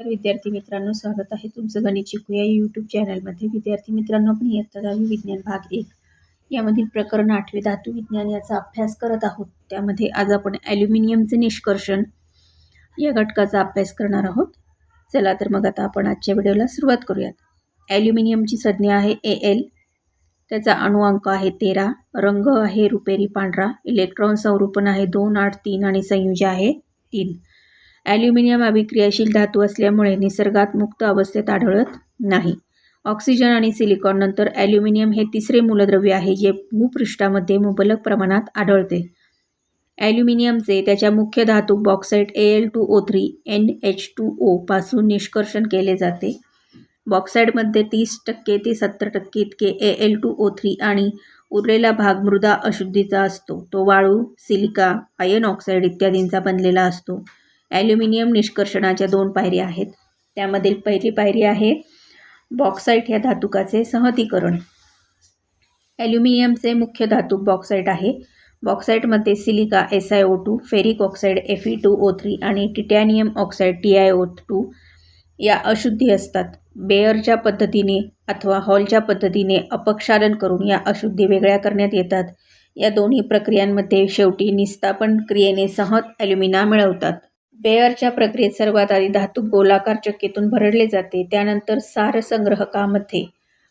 तर विद्यार्थी मित्रांनो स्वागत आहे तुमचं गणित शिकूया यूट्यूब चॅनलमध्ये विद्यार्थी मित्रांनो आपण इयत्ता दहावी विज्ञान भाग एक यामधील प्रकरण आठवे धातू विज्ञान याचा अभ्यास करत आहोत. त्यामध्ये आज आपण ॲल्युमिनियमचे निष्कर्षण या घटकाचा अभ्यास करणार आहोत. चला तर मग आता आपण आजच्या व्हिडिओला सुरुवात करूयात. ॲल्युमिनियमची संज्ञा आहे ए एल त्याचा अणुअंक आहे तेरा. रंग आहे रुपेरी पांढरा. इलेक्ट्रॉन संरूपण आहे दोन आठ तीन आणि संयुजा आहे तीन. ॲल्युमिनियम अभिक्रियाशील धातू असल्यामुळे निसर्गात मुक्त अवस्थेत आढळत नाही. ऑक्सिजन आणि सिलिकॉन नंतर ॲल्युमिनियम हे तिसरे मूलद्रव्य आहे जे भूपृष्ठामध्ये मुबलक प्रमाणात आढळते. ॲल्युमिनियमचे त्याच्या मुख्य धातू bauxite A L two O three N H two O पासून निष्कर्षण केले जाते. बॉक्साईडमध्ये तीस टक्के ते सत्तर टक्के इतके A L two O three आणि उरलेला भाग मृदा अशुद्धीचा असतो. तो वाळू सिलिका आयन ऑक्साईड इत्यादींचा बनलेला असतो. ॲल्युमिनियम निष्कर्षणाच्या दोन पायऱ्या आहेत. त्यामधील पहिली पायरी आहे बॉक्साईट या धातुकाचे सहतीकरण. ॲल्युमिनियमचे मुख्य धातू बॉक्साईट आहे. बॉक्साईटमध्ये silica S I O two ferric oxide F E two O three आणि titanium oxide T I O two या अशुद्धी असतात. बेअरच्या पद्धतीने अथवा हॉलच्या पद्धतीने अपक्षालन करून या अशुद्धी वेगळ्या करण्यात येतात. या दोन्ही प्रक्रियांमध्ये शेवटी निस्तापन क्रियेने सहत ॲल्युमिना मिळवतात. बेअरच्या प्रक्रियेत सर्वात आधी धातू गोलाकार चक्कीतून भरडले जाते. त्यानंतर सार संग्रहकामध्ये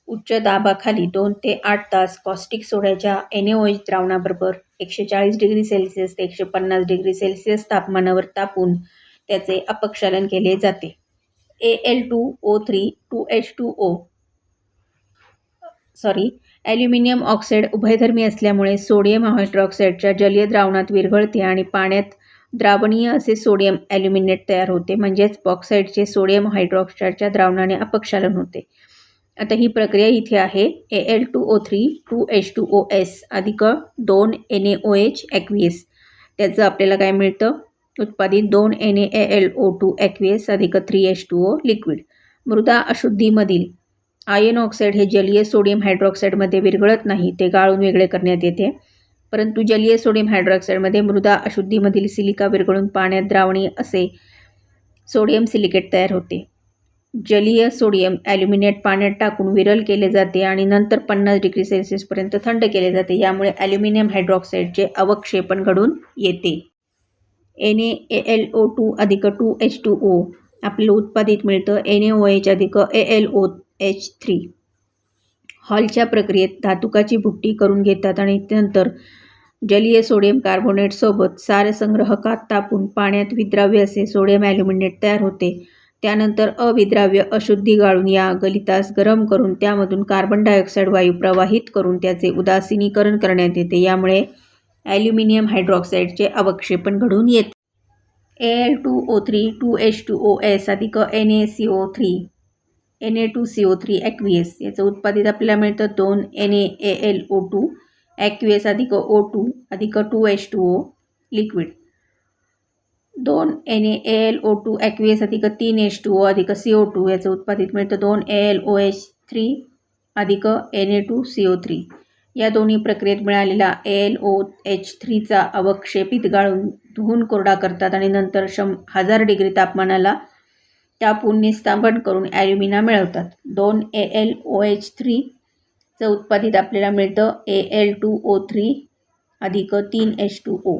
उच्च दाबाखाली दोन ते आठ तास कॉस्टिक सोड्याच्या एनओएच द्रावणाबरोबर एकशे चाळीस डिग्री सेल्सिअस ते एकशे पन्नास डिग्री सेल्सिअस तापमानावर तापून त्याचे अपक्षालन केले जाते. A L two O three two H two O sorry aluminium oxide उभयधर्मी असल्यामुळे सोडियम हायड्रॉक्साईडच्या जलीय द्रावणात विरघळते आणि पाण्यात द्रावणीय असे सोडियम ॲल्युमिनेट तयार होते म्हणजेच बॉक्साईडचे सोडियम हायड्रॉक्साईडच्या द्रावणाने अपक्षालन होते. आता ही प्रक्रिया इथे आहे. A L two O three two H two O S अधिक दोन एन ए ओ एच ॲक्विएस त्याचं आपल्याला काय मिळतं? उत्पादित दोन N A L O two aqueous अधिक three H two O liquid मृदा अशुद्धीमधील. आयन ऑक्साईड हे जलीय सोडियम हायड्रॉक्साईडमध्ये विरघळत नाही ते गाळून वेगळे करण्यात येते. परंतु जलीय सोडियम हायड्रॉक्साईडमध्ये मृदा अशुद्धीमधील सिलिका विरघळून पाण्यात द्रावणी असे सोडियम सिलिकेट तयार होते. जलीय सोडियम ॲल्युमिनेट पाण्यात टाकून विरल केले जाते आणि नंतर पन्नास डिग्री सेल्सिअसपर्यंत थंड केले जाते. यामुळे ॲल्युमिनियम हायड्रॉक्साईडचे अवक्षेपण घडून येते. N A L O two अधिक टू एच टू ओ आपल्याला उत्पादित मिळतं. एन ए ओ एच अधिक A L O H three. हॉलच्या प्रक्रियेत धातुकाची भुकटी करून घेतात आणि नंतर जलीय सोडियम कार्बोनेटसोबत सारसंग्रहकात तापून पाण्यात विद्राव्य असे सोडियम ॲल्युमिनेट तयार होते. त्यानंतर अविद्राव्य अशुद्धी गाळून या गलितास गरम करून त्यामधून कार्बन डायऑक्साईड वायू प्रवाहित करून त्याचे उदासीनीकरण करण्यात येते. यामुळे ॲल्युमिनियम हायड्रॉक्साईडचे अवक्षेपण घडून येते. A L two O three two H two O S अधिक N A C O three N A two C O three aqueous याचं उत्पादित आपल्याला मिळतं दोन N A L O two aqueous अधिक ओ टू अधिक two H two O liquid. दोन N A L O two aqueous अधिक तीन एच टू ओ अधिक सी ओ टू याचं उत्पादित मिळतं. दोन A L O H three अधिक N A two C O three. या दोन्ही प्रक्रियेत मिळालेला एल ओ एच थ्रीचा अवक्षेपित गाळून धुवून कोरडा करतात आणि नंतर शं हजार डिग्री तापमानाला त्यापून निस्तांभन करून ॲल्युमिना मिळवतात. दोन A L O H three चं उत्पादित आपल्याला मिळतं A L two O three अधिक तीन एच टू ओ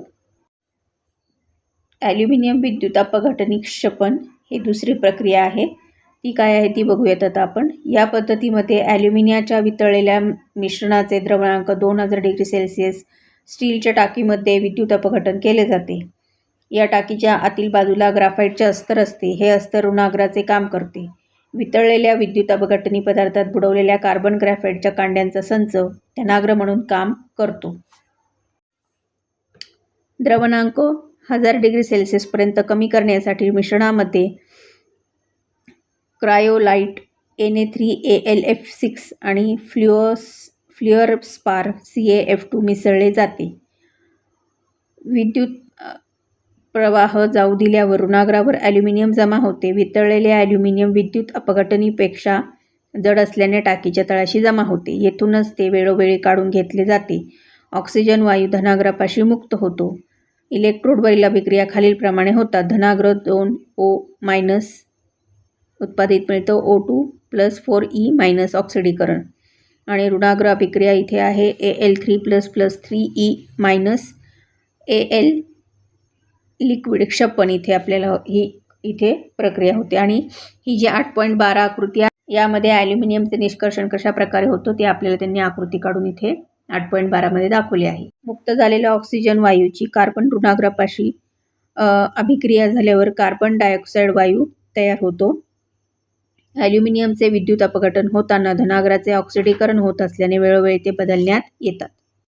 ॲल्युमिनियम विद्युत अपघटनिक क्षपण ही दुसरी प्रक्रिया आहे. ती काय आहे ती बघूयात आता आपण. या पद्धतीमध्ये ॲल्युमिनियाच्या वितळलेल्या मिश्रणाचे द्रवणांक दोन हजार डिग्री सेल्सिअस स्टीलच्या टाकीमध्ये विद्युत अपघटन केले जाते. या टाकीच्या आतील बाजूला ग्राफाईटचे अस्तर असते. हे अस्तर ऋणाग्राचे काम करते. वितळलेल्या विद्युत अपघटनी पदार्थात बुडवलेल्या कार्बन ग्रॅफाईटच्या कांड्यांचा संच धनाग्र म्हणून काम करतो. द्रवणांक हजार डिग्री सेल्सिअसपर्यंत कमी करण्यासाठी मिश्रणामध्ये cryolite N A three A L F six आणि fluorspar C A F two मिसळले जाते. विद्युत प्रवाह जाऊ दिल्यावर ऋणाग्रावर ॲल्युमिनियम जमा होते. वितळलेले ॲल्युमिनियम विद्युत अपघटनीपेक्षा जड असल्याने टाकीच्या तळाशी जमा होते. येथूनच ते वेळोवेळी काढून घेतले जाते. ऑक्सिजन वायू धनाग्रापाशी मुक्त होतो. इलेक्ट्रोडवरील अभिक्रिया खालीलप्रमाणे होतात धनाग्र दोन ओ मायनस उत्पादित मिळतं. O two plus four E minus ऑक्सिडीकरण. आणि ऋणाग्र अभिक्रिया इथे आहे. A L three plus plus three E minus A L liquid क्षपण इथे आपल्याला ही इथे प्रक्रिया होते. आणि ही जी आठ पॉईंट बारा आकृती आहे यामध्ये ॲल्युमिनियमचे निष्कर्षण कशा प्रकारे होतं ते आपल्याला त्यांनी आकृती काढून इथे आठ पॉईंट बारामध्ये दाखवले आहे. मुक्त झालेल्या ऑक्सिजन वायूची कार्बन ऋणाग्रापाशी अभिक्रिया झाल्यावर कार्बन डायऑक्साईड वायू तयार होतो. ॲल्युमिनियमचे विद्युत अपघटन होताना धनाग्राचे ऑक्सिडीकरण होत असल्याने वेळोवेळी ते बदलण्यात येतात.